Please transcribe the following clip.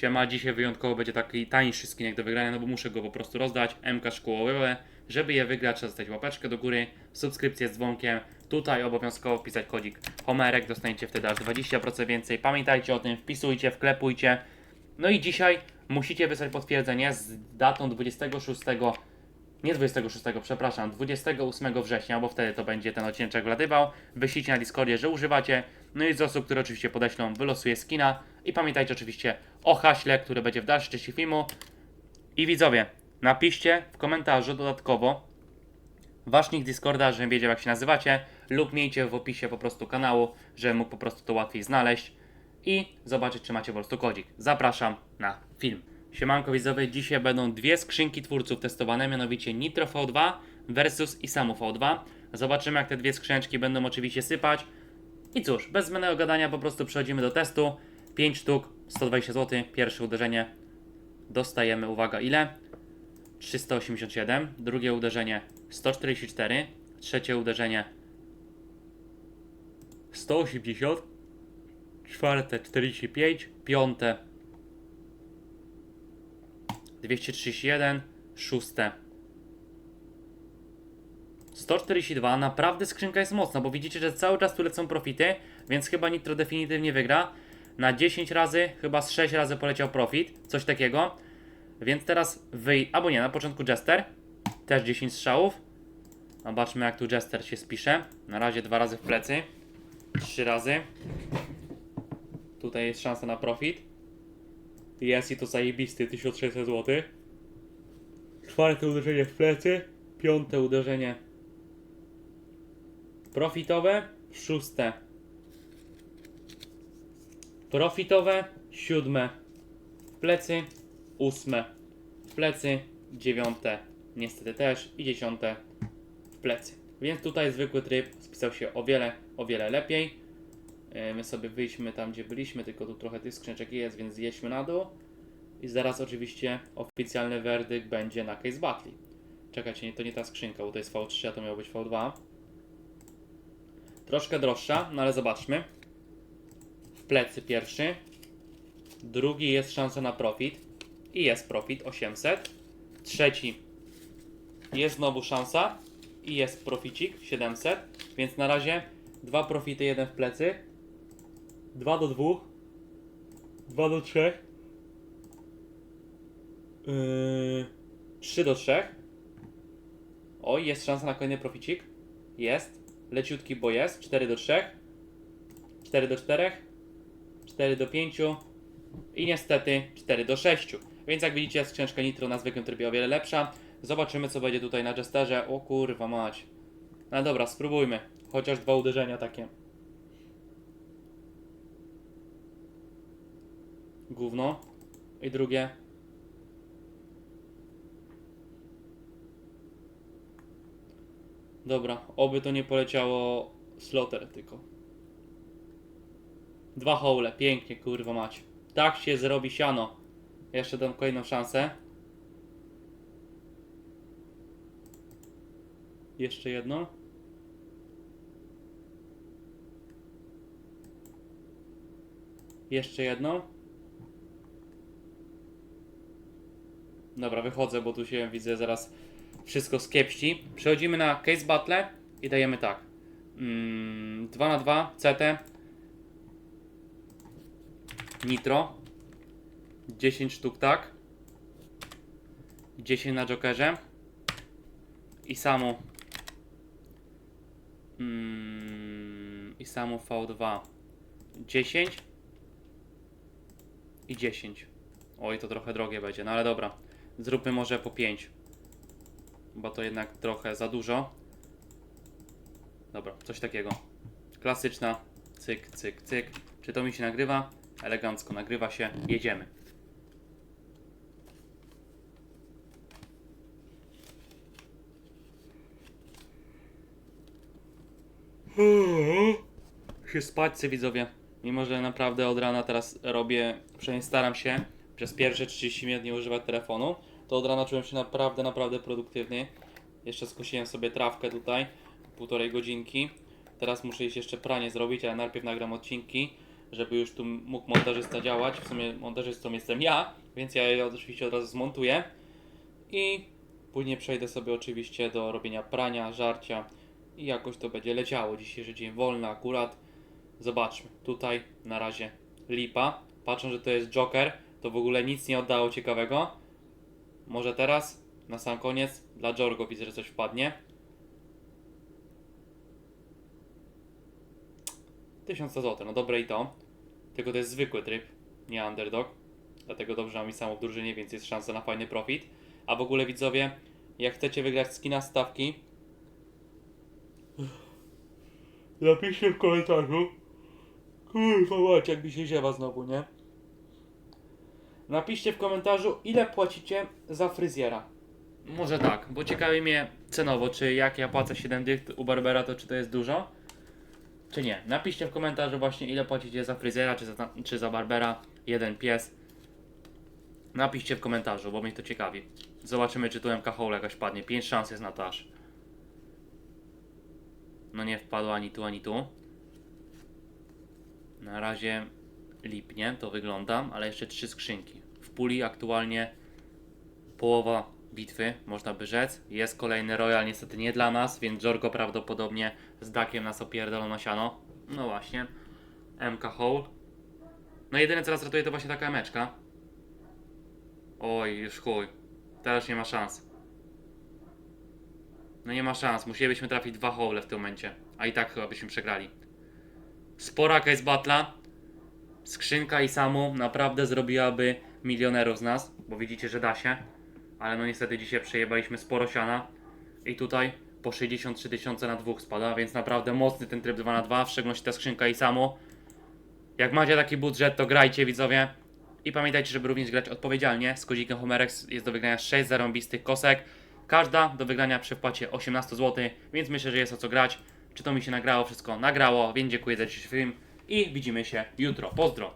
Siema, dzisiaj wyjątkowo będzie taki tańszy skinek do wygrania, no bo muszę go po prostu rozdać. MK szkołowe. Żeby je wygrać, trzeba zostawić łapeczkę do góry, subskrypcję z dzwonkiem. Tutaj obowiązkowo wpisać kodzik Homerek, dostaniecie wtedy aż 20% więcej. Pamiętajcie o tym, wpisujcie, wklepujcie. No i dzisiaj musicie wysłać potwierdzenie z datą 26, nie 26, przepraszam, 28 września, bo wtedy to będzie ten odcinek wlatywał. Wyślijcie na Discordzie, że używacie. No i z osób, które oczywiście podeślą, wylosuję skina. I pamiętajcie oczywiście o haśle, które będzie w dalszej części filmu. I widzowie, napiszcie w komentarzu dodatkowo wasz nick Discorda, żebym wiedział jak się nazywacie, lub miejcie w opisie po prostu kanału, żebym mógł po prostu to łatwiej znaleźć i zobaczyć, czy macie po prostu kodzik. Zapraszam na film. Siemanko widzowie, dzisiaj będą dwie skrzynki twórców testowane, mianowicie Nitro V2 versus Isamu V2. Zobaczymy, jak te dwie skrzyneczki będą oczywiście sypać. I cóż, bez zbędnego gadania po prostu przechodzimy do testu. 5 sztuk, 120 zł, pierwsze uderzenie. Dostajemy, uwaga, ile? 387, drugie uderzenie 144, trzecie uderzenie 180, czwarte 45, piąte 231, szóste 142, naprawdę skrzynka jest mocna, bo widzicie, że cały czas tu lecą profity, więc chyba Nitro definitywnie wygra. Na 10 razy, chyba z 6 razy poleciał profit, coś takiego. Więc teraz wyj... albo nie, na początku Jester, też 10 strzałów. Zobaczmy jak tu Jester się spisze. Na razie dwa razy w plecy, trzy razy. Tutaj jest szansa na profit. Jest i to zajebisty, 1600 zł. Czwarte uderzenie w plecy, piąte uderzenie profitowe, szóste profitowe, siódme plecy, ósme plecy, dziewiąte niestety też i dziesiąte plecy. Więc tutaj zwykły tryb spisał się o wiele, o wiele lepiej. E, My sobie wyjdźmy tam, gdzie byliśmy, tylko tu trochę tych skrzyneczek jest, więc zjedźmy na dół. I zaraz oczywiście oficjalny werdykt będzie na Case Battle. Czekajcie, to nie ta skrzynka, bo to jest V3, a to miało być V2. Troszkę droższa, no ale zobaczmy. Plecy pierwszy. Drugi jest szansa na profit. I jest profit 800. Trzeci jest znowu szansa. I jest proficik 700. Więc na razie dwa profity, jeden w plecy. 2 do 2. 2 do 3. Yy, 3 do 3. Oj, jest szansa na kolejny proficik. Jest. Leciutki, bo jest. 4 do 3. 4 do 4. 4 do 5. I niestety 4 do 6. Więc jak widzicie, skrzyneczka Nitro na zwykłym trybie o wiele lepsza. Zobaczymy, co będzie tutaj na Jesterze. O kurwa mać. No dobra, spróbujmy. Chociaż dwa uderzenia takie. Gówno. I drugie. Dobra, oby to nie poleciało sloter tylko. Dwa hole, pięknie, kurwa mać. Tak się zrobi siano. Jeszcze dam kolejną szansę. Jeszcze jedno. Jeszcze jedno. Dobra, wychodzę, bo tu się widzę zaraz wszystko skiepści. Przechodzimy na case battle i dajemy tak. Mm, 2 na 2 CT. Nitro. 10 sztuk tak. 10 na jokerze. I samo. Mm, I samo V2. 10. I 10. Oj, to trochę drogie będzie, no ale dobra. Zróbmy może po 5. Bo to jednak trochę za dużo. Dobra, coś takiego. Klasyczna. Cyk, cyk, cyk. Czy to mi się nagrywa? Elegancko nagrywa się. Jedziemy. się spać,cy widzowie. Mimo, że naprawdę od rana teraz robię, przynajmniej staram się przez pierwsze 30 minut nie używać telefonu, to od rana czułem się naprawdę, naprawdę produktywny. Jeszcze skosiłem sobie trawkę tutaj, półtorej godzinki. Teraz muszę iść jeszcze pranie zrobić, ale najpierw nagram odcinki. Żeby już tu mógł montażysta działać. W sumie montażystą jestem ja, więc ja je oczywiście od razu zmontuję. I później przejdę sobie oczywiście do robienia prania, żarcia i jakoś to będzie leciało. Dzisiejszy dzień wolny akurat. Zobaczmy. Tutaj na razie lipa. Patrzę, że to jest Joker. To w ogóle nic nie oddało ciekawego. Może teraz, na sam koniec, dla Jorgo widzę, że coś wpadnie. 1100 zł, no dobre i to. Tylko to jest zwykły tryb, nie underdog. Dlatego dobrze mam i samo w drużynie, więc jest szansa na fajny profit. A w ogóle widzowie, jak chcecie wygrać skina stawki, napiszcie w komentarzu. Kurwa macie, jak mi się ziewa znowu, nie? Napiszcie w komentarzu, ile płacicie za fryzjera. Może tak, bo ciekawi mnie cenowo, czy jak ja płacę 7 dych u Barbera, to czy to jest dużo? Czy nie? Napiszcie w komentarzu właśnie, ile płacicie za fryzjera, czy za, czy za Barbera. Jeden pies. Napiszcie w komentarzu, bo mnie to ciekawi. Zobaczymy, czy tu MK Hole jakaś padnie. 5 szans jest na to aż. No nie wpadło ani tu, ani tu. Na razie lipnie to wygląda, ale jeszcze trzy skrzynki. W puli aktualnie połowa bitwy, można by rzec. Jest kolejny Royal, niestety nie dla nas, więc Jorgo prawdopodobnie z Dakiem nas opierdolą na siano. No właśnie. MK Hole. No jedyne co nas ratuje to właśnie taka emeczka. Oj, już chuj. Teraz nie ma szans. No nie ma szans, musielibyśmy trafić dwa hole w tym momencie. A i tak chyba byśmy przegrali. Spora case battla. Skrzynka i samu naprawdę zrobiłaby milionerów z nas, bo widzicie, że da się. Ale no niestety dzisiaj przejebaliśmy sporo siana. I tutaj po 63 tysiące na dwóch spada, więc naprawdę mocny ten tryb 2 na 2 w szczególności ta skrzynka i samu. Jak macie taki budżet, to grajcie widzowie. I pamiętajcie, żeby również grać odpowiedzialnie. Z kodzikiem Homerex jest do wygrania 6 zarąbistych kosek. Każda do wygrania przy wpłacie 18 zł, więc myślę, że jest o co grać. Czy to mi się nagrało? Wszystko nagrało, więc dziękuję za dzisiejszy film i widzimy się jutro. Pozdro!